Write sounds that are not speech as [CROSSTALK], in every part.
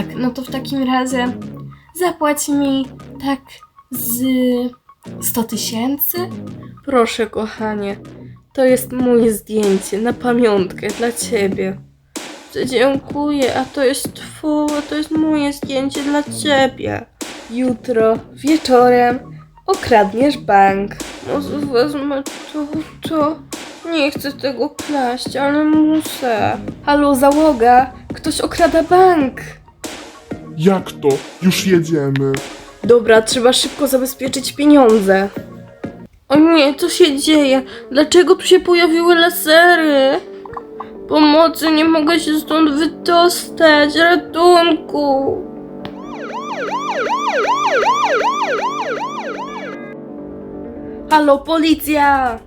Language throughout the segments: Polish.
Tak, no to w takim razie zapłać mi tak z 100 tysięcy. Proszę, kochanie, to jest moje zdjęcie na pamiątkę dla ciebie. Dziękuję, a to jest twoje, to jest moje zdjęcie dla ciebie. Jutro wieczorem okradniesz bank. Może wezmę to, to. Nie chcę tego klaść, ale muszę. Halo, załoga, ktoś okrada bank. Jak to? Już jedziemy. Dobra, trzeba szybko zabezpieczyć pieniądze. O nie, co się dzieje? Dlaczego tu się pojawiły lasery? Pomocy, nie mogę się stąd wydostać. Ratunku! Halo, policja!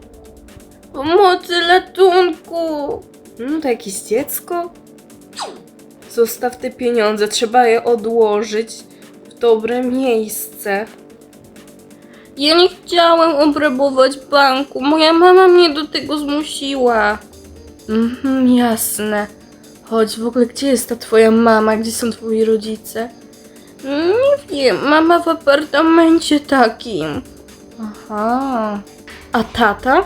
Pomocy, ratunku! No to jakieś dziecko? Zostaw te pieniądze, trzeba je odłożyć w dobre miejsce. Ja nie chciałem obrabować banku. Moja mama mnie do tego zmusiła. Mhm, jasne. Chodź, w ogóle gdzie jest ta twoja mama? Gdzie są twoi rodzice? Nie wiem, mama w apartamencie takim. Aha. A tata?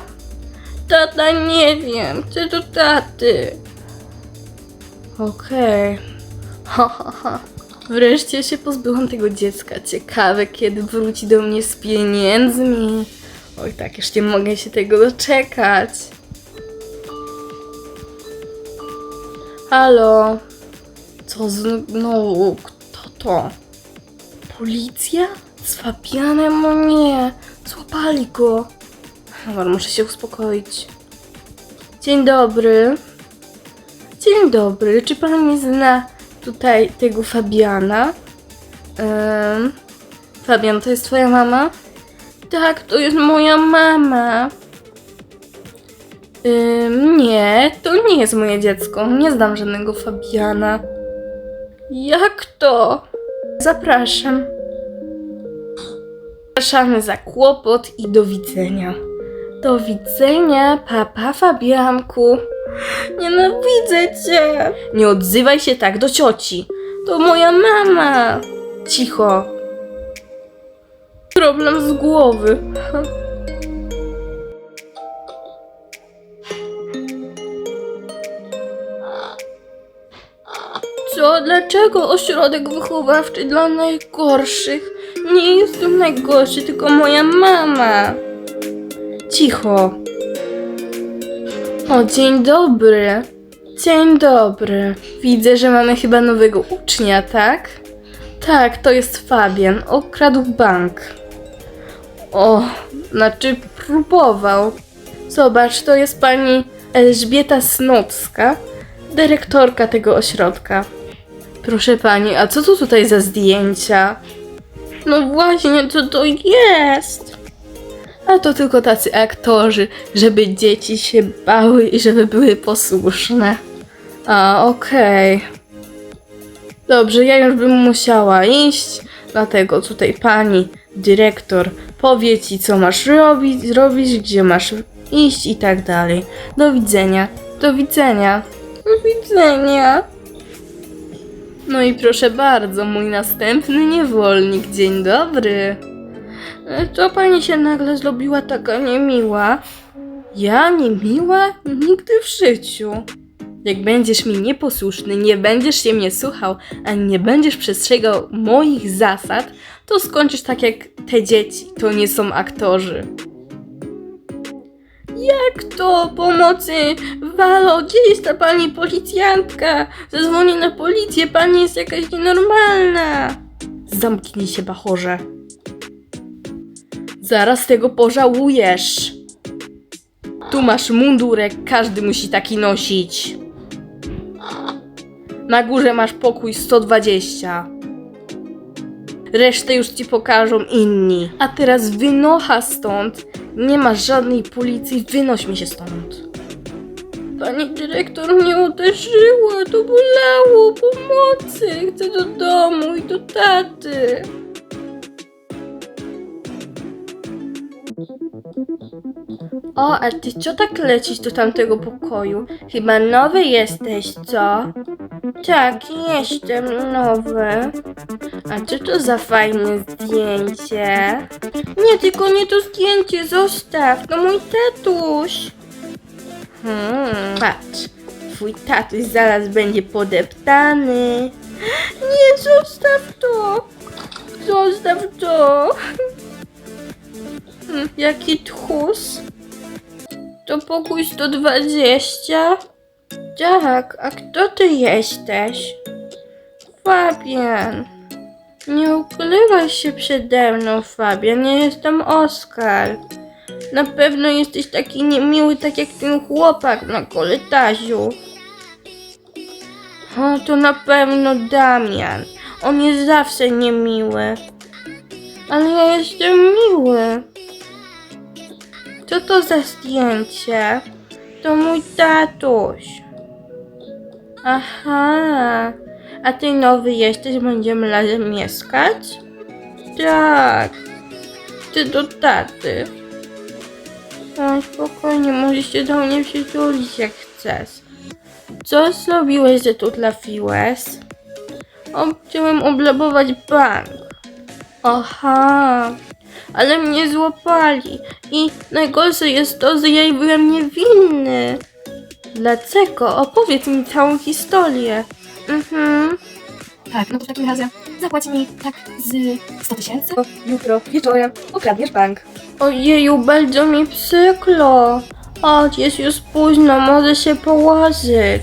Tata nie wiem, chcę do taty. Okej. Ha. [LAUGHS] Wreszcie się pozbyłam tego dziecka. Ciekawe, kiedy wróci do mnie z pieniędzmi. Oj, tak, już nie mogę się tego doczekać. Halo? Co znowu? Kto to? Policja? Z Fabianem? No nie. Złapali go. Dobra, muszę się uspokoić. Dzień dobry. Dzień dobry. Czy pan nie zna tutaj tego Fabiana? Fabian, to jest twoja mama? Tak, to jest moja mama. Nie, to nie jest moje dziecko. Nie znam żadnego Fabiana. Jak to? Zapraszam. Zapraszamy za kłopot i do widzenia. Do widzenia, papa Fabianku. Nienawidzę cię. Nie odzywaj się tak do cioci. To moja mama. Cicho. Problem z głowy. Co? Dlaczego ośrodek wychowawczy dla najgorszych? Nie jestem najgorszy, tylko moja mama. Cicho. O, dzień dobry. Dzień dobry. Widzę, że mamy chyba nowego ucznia, tak? Tak, to jest Fabian. Okradł bank. O, znaczy próbował. Zobacz, to jest pani Elżbieta Snocka, dyrektorka tego ośrodka. Proszę pani, a co to tutaj za zdjęcia? No właśnie, co to jest? A to tylko tacy aktorzy, żeby dzieci się bały i żeby były posłuszne. A, okej. Dobrze, ja już bym musiała iść, dlatego tutaj pani dyrektor powie ci, co masz robić, zrobić, gdzie masz iść i tak dalej. Do widzenia. Do widzenia. Do widzenia. No i proszę bardzo, mój następny niewolnik. Dzień dobry. E, To pani się nagle zrobiła taka niemiła. Ja niemiła? Nigdy w życiu. Jak będziesz mi nieposłuszny, nie będziesz się mnie słuchał, ani nie będziesz przestrzegał moich zasad, to skończysz tak jak te dzieci. To nie są aktorzy. Jak to? Pomocy! Walo, gdzie jest ta pani policjantka? Zadzwonię na policję, pani jest jakaś nienormalna. Zamknij się, bachorze. Zaraz tego pożałujesz. Tu masz mundurek, każdy musi taki nosić. Na górze masz pokój 120. Resztę już ci pokażą inni. A teraz wynocha stąd. Nie ma żadnej policji, wynoś mi się stąd. Pani dyrektor mnie uderzyła, to bolało, pomocy, chcę do domu i do taty. O, a ty co tak lecisz do tamtego pokoju? Chyba nowy jesteś, co? Tak, jestem nowy. A co to za fajne zdjęcie? Nie, tylko nie to zdjęcie, zostaw, to mój tatuś. Hmm, patrz, twój tatuś zaraz będzie podeptany. Nie, zostaw to! Zostaw to! Hmm, jaki tchórz? To pokój 120? Tak, a kto ty jesteś? Fabian. Nie ukrywaj się przede mną, Fabian. Ja jestem Oskar. Na pewno jesteś taki niemiły, tak jak ten chłopak na korytarzu. O, to na pewno Damian. On jest zawsze niemiły. Ale ja jestem miły. Co to za zdjęcie? To mój tatuś. Aha. A ty nowy jesteś, będziemy razem mieszkać? Tak. Ty do taty. No spokojnie, możesz się do mnie przytulić jak chcesz. Co zrobiłeś, że tu trafiłeś? O, chciałem oblabować bank. Aha, ale mnie złapali. I najgorsze jest to, że ja byłem niewinny. Dlaczego? Opowiedz mi całą historię. Mhm. Tak, no to w takim razie zapłać mi tak z 100 tysięcy. Jutro wieczorem okradniesz bank. Ojeju, bardzo mi przykro. Chodź, jest już późno, może się położyć.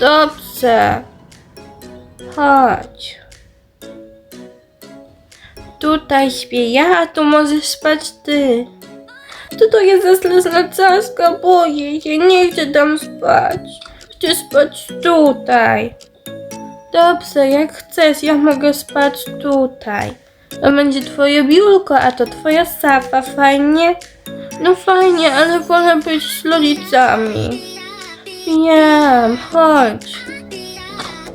Dobrze. Chodź. Tutaj śpię ja, a tu możesz spać ty. To to jest zastraszna czaska, boję się, nie chcę tam spać. Chcę spać tutaj. Dobrze, jak chcesz, ja mogę spać tutaj. To będzie twoje biurko, a to twoja safa, fajnie? No fajnie, ale wolę być z rodzicami. Wiem, chodź.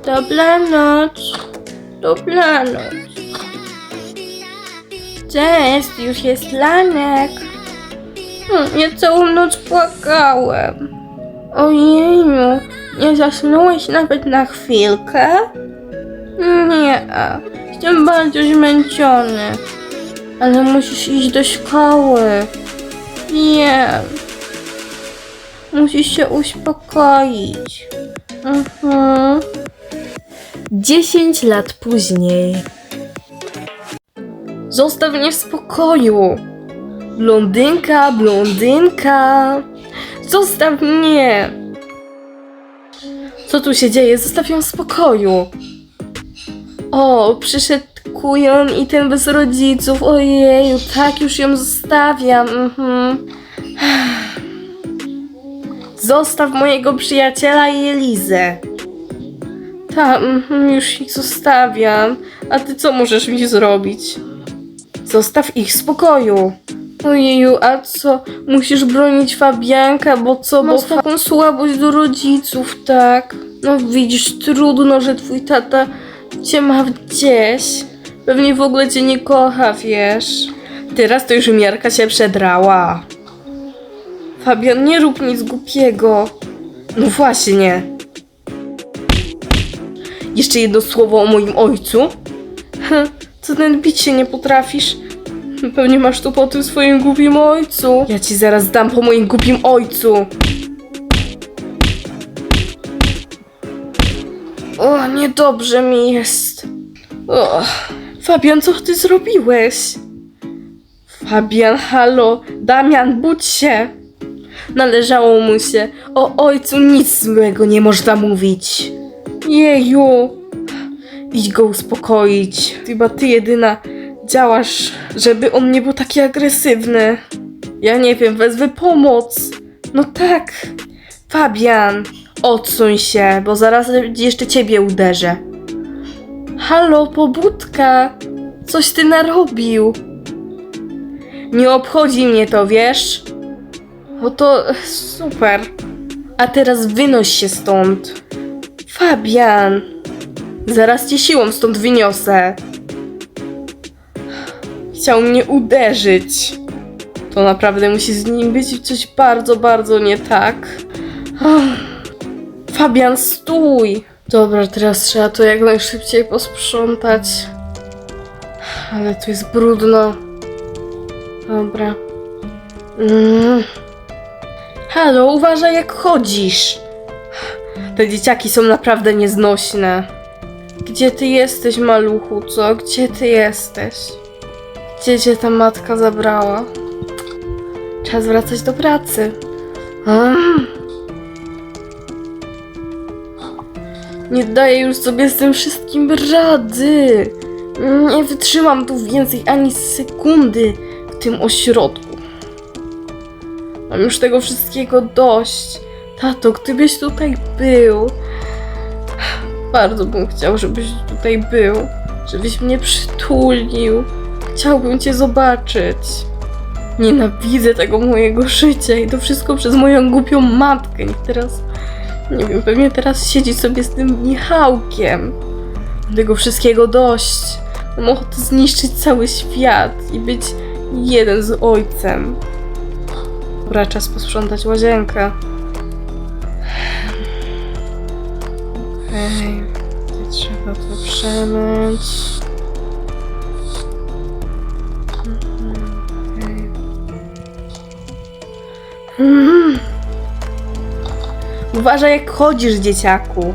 Dobranoc. Dobranoc. Cześć, już jest lanek. Hmm, ja całą noc płakałem. Ojeju, nie zasnąłeś nawet na chwilkę? Nie, jestem bardzo zmęczony. Ale musisz iść do szkoły. Wiem. Musisz się uspokoić. Mhm. 10 lat później. Zostaw mnie w spokoju. Blondynka, blondynka. Zostaw mnie. Co tu się dzieje? Zostaw ją w spokoju. O, przyszedł kujon i ten bez rodziców. Ojeju, tak już ją zostawiam. Mhm. Zostaw mojego przyjaciela i Elizę. Tak, mhm, już ich zostawiam. A ty co możesz mi zrobić? Zostaw ich w spokoju. Ojeju, a co? Musisz bronić Fabianka, bo co? Bo taką słabość do rodziców, tak? No widzisz, trudno, że twój tata cię ma gdzieś. Pewnie w ogóle cię nie kocha, wiesz. Teraz to już miarka się przedrała. Fabian, nie rób nic głupiego. No właśnie. Jeszcze jedno słowo o moim ojcu. Co ten bić się nie potrafisz? Pewnie masz tu po tym swoim głupim ojcu. Ja ci zaraz dam po moim głupim ojcu. O, niedobrze mi jest. O, Fabian, co ty zrobiłeś? Fabian, halo, Damian, budź się. Należało mu się. O ojcu nic złego nie można mówić. Jeju. Idź go uspokoić. Chyba ty jedyna działasz, żeby on nie był taki agresywny. Ja nie wiem, wezwę pomoc. No tak. Fabian, odsuń się, bo zaraz jeszcze ciebie uderzę. Halo, pobudka. Coś ty narobił. Nie obchodzi mnie to, wiesz? No to super. A teraz wynoś się stąd. Fabian. Zaraz cię siłą stąd wyniosę. Chciał mnie uderzyć. To naprawdę musi z nim być coś bardzo, bardzo nie tak. Ach. Fabian, stój! Dobra, teraz trzeba to jak najszybciej posprzątać. Ale tu jest brudno. Dobra. Mm. Halo, uważaj jak chodzisz. Te dzieciaki są naprawdę nieznośne. Gdzie ty jesteś, maluchu, co? Gdzie ty jesteś? Gdzie cię ta matka zabrała? Czas wracać do pracy. Mm. Nie daję już sobie z tym wszystkim rady. Nie wytrzymam tu więcej ani sekundy w tym ośrodku. Mam już tego wszystkiego dość. Tato, gdybyś tutaj był. Bardzo bym chciał, żebyś tutaj był. Żebyś mnie przytulił. Chciałbym cię zobaczyć. Nienawidzę tego mojego życia i to wszystko przez moją głupią matkę. Niech teraz, nie wiem, pewnie teraz siedzi sobie z tym Michałkiem. Tego wszystkiego dość. Mam ochotę zniszczyć cały świat i być jeden z ojcem. Dobra, czas posprzątać łazienkę. Okej, okay. trzeba to przemyć. Mm. Uważaj jak chodzisz, dzieciaku.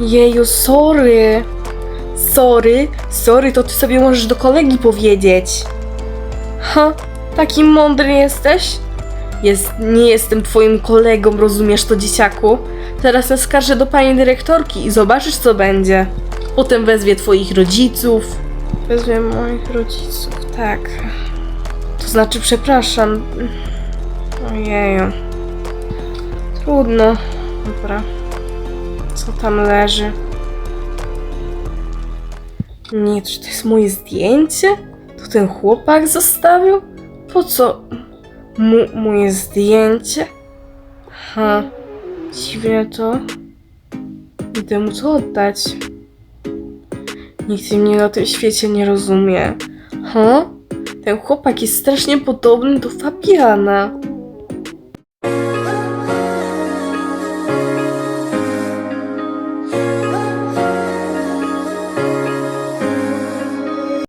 Jeju, sorry. Sorry, sorry, to ty sobie możesz do kolegi powiedzieć. Ha, taki mądry jesteś? Jest, nie jestem twoim kolegą, rozumiesz to, dzieciaku? Teraz naskarżę do pani dyrektorki i zobaczysz, co będzie. Potem wezwie twoich rodziców. Wezwie moich rodziców, tak. Znaczy, przepraszam. Ojeju. Trudno. Dobra. Co tam leży? Nie, czy to jest moje zdjęcie? To ten chłopak zostawił? Po co mu moje zdjęcie? Ha, dziwne to. Idę mu to oddać. Nikt mnie na tym świecie nie rozumie. Ha? Ten chłopak jest strasznie podobny do Fabiana.